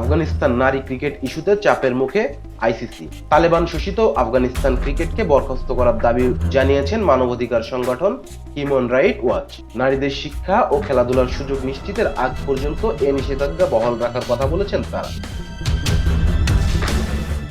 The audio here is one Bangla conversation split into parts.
আফগানিস্তান নারী ক্রিকেট ইস্যুতে চাপের মুখে আইসিসি। তালেবান শোষিত আফগানিস্তান ক্রিকেটকে বরখাস্ত করার দাবি জানিয়েছেন মানবাধিকার সংগঠন হিউম্যান রাইট ওয়াচ। নারীদের শিক্ষা ও খেলাধুলার সুযোগ নিশ্চিতের আগ পর্যন্ত এ নিষেধাজ্ঞা বহাল রাখার কথা বলেছেন তারা।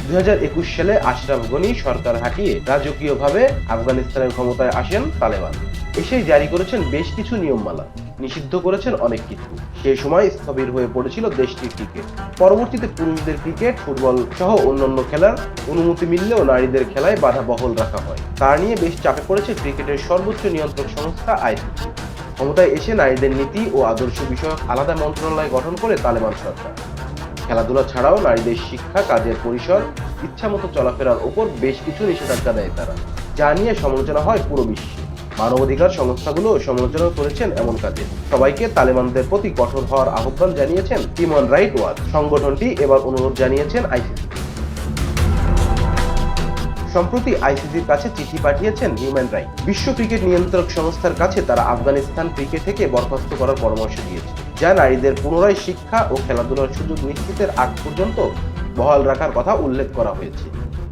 দুই হাজার একুশ সালে আশরাফ গনি সরকার হাঁটিয়ে রাজকীয়ভাবে আফগানিস্তানের ক্ষমতায় আসেন তালেবান। এসেই জারি করেছেন বেশ কিছু নিয়মমালা। নিষিদ্ধ করেছেন অনেক কিছু। সেই সময় স্থবির হয়ে পড়েছিল দেশটির ক্রিকেট পরবর্তীতে পুরুষদের ক্রিকেট ফুটবল সহ অন্যান্য খেলার অনুমতি মিললেও নারীদের খেলায় বাধা বহল রাখা হয়। তা নিয়ে বেশ চাপে পড়েছে ক্রিকেটের সর্বোচ্চ নিয়ন্ত্রক সংস্থা আইসিসি। ক্ষমতায় এসে নারীদের নীতি ও আদর্শ বিষয়ক আলাদা মন্ত্রণালয় গঠন করে তালেবান সরকার। খেলাধুলা ছাড়াও নারীদের শিক্ষা, কাজের পরিসর, ইচ্ছামতো চলাফেরার ওপর বেশ কিছু নিষেধাজ্ঞা দেয় তারা। যা নিয়ে সমালোচনা হয় পুরো বিশ্বে। মানবাধিকার সংস্থাগুলো সমালোচনা করেছেন এমন কাজে। সবাইকে তালেবানদের প্রতি কঠোর হওয়ার আহ্বান জানিয়েছেন হিউম্যান রাইট ওয়াচ সংগঠনটি এবার অনুরোধ জানিয়েছেন আইসিসি। সম্প্রতি আইসিসির কাছে চিঠি পাঠিয়েছেন হিউম্যান রাইট বিশ্ব ক্রিকেট নিয়ন্ত্রক সংস্থার কাছে তারা আফগানিস্তান ক্রিকেট থেকে বরখাস্ত করার পরামর্শ দিয়েছে, যা নারীদের পুনরায় শিক্ষা ও খেলাধুলার সুযোগ নিশ্চিতের আগ পর্যন্ত বহাল রাখার কথা উল্লেখ করা হয়েছে।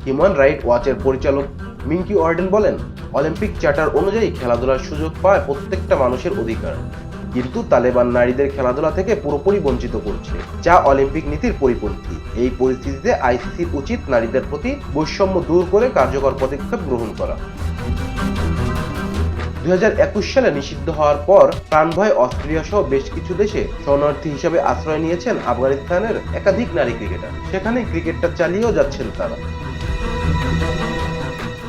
হিউম্যান রাইট ওয়াচের পরিচালক মিঙ্কি ওয়ার্ডেন বলেন, অলিম্পিক চার্টার অনুযায়ী খেলাধুলার সুযোগ পায় প্রত্যেকটা মানুষের অধিকার। কিন্তু তালেবান নারীদের খেলাধুলা থেকে পুরোপুরি বঞ্চিত করছে, যা অলিম্পিক নীতির পরিপন্থী। এই পরিস্থিতিতে আইসিসির উচিত নারীদের প্রতি বৈষম্য দূর করে কার্যকর পদক্ষেপ গ্রহণ করা। দু হাজার একুশ সালে নিষিদ্ধ হওয়ার পর প্রাণভয় অস্ট্রেলিয়া সহ বেশ কিছু দেশে শরণার্থী হিসেবে আশ্রয় নিয়েছেন আফগানিস্তানের একাধিক নারী ক্রিকেটার। সেখানে ক্রিকেটটা চালিয়েও যাচ্ছেন তারা।